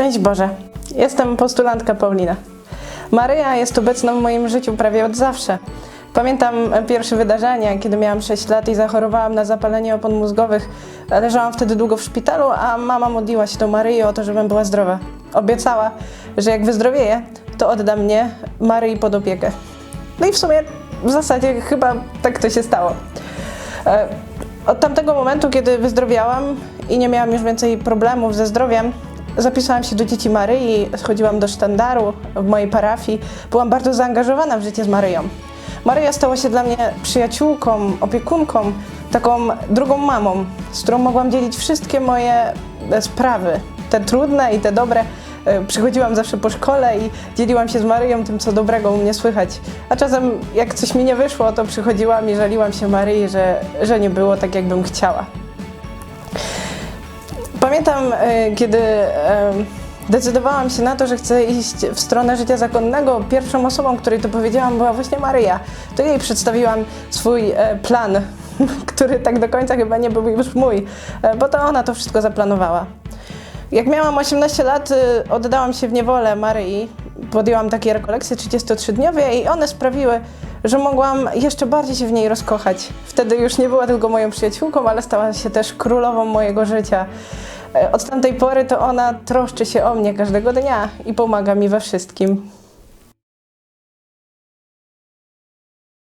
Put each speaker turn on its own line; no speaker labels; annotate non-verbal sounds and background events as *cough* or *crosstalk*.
Szczęść Boże. Jestem postulantka Paulina. Maryja jest obecna w moim życiu prawie od zawsze. Pamiętam pierwsze wydarzenia, kiedy miałam 6 lat i zachorowałam na zapalenie opon mózgowych. Leżałam wtedy długo w szpitalu, a mama modliła się do Maryi o to, żebym była zdrowa. Obiecała, że jak wyzdrowieję, to odda mnie Maryi pod opiekę. No i w sumie w zasadzie chyba tak to się stało. E, Od tamtego momentu, kiedy wyzdrowiałam i nie miałam już więcej problemów ze zdrowiem, zapisałam się do Dzieci Maryi, chodziłam do sztandaru w mojej parafii. Byłam bardzo zaangażowana w życie z Maryją. Maryja stała się dla mnie przyjaciółką, opiekunką, taką drugą mamą, z którą mogłam dzielić wszystkie moje e, sprawy, te trudne i te dobre. E, Przychodziłam zawsze po szkole i dzieliłam się z Maryją tym, co dobrego u mnie słychać. A czasem, jak coś mi nie wyszło, to przychodziłam i żaliłam się Maryi, że, że nie było tak, jakbym chciała. Pamiętam, e, kiedy e, decydowałam się na to, że chcę iść w stronę życia zakonnego, pierwszą osobą, której to powiedziałam, była właśnie Maryja. To jej przedstawiłam swój e, plan, *laughs* który tak do końca chyba nie był już mój, bo to ona to wszystko zaplanowała. Jak miałam 18 lat, oddałam się w niewolę Maryi. Podjęłam takie rekolekcje 33-dniowe i one sprawiły, że mogłam jeszcze bardziej się w niej rozkochać. Wtedy już nie była tylko moją przyjaciółką, ale stała się też królową mojego życia. E, Od tamtej pory to ona troszczy się o mnie każdego dnia i pomaga mi we wszystkim.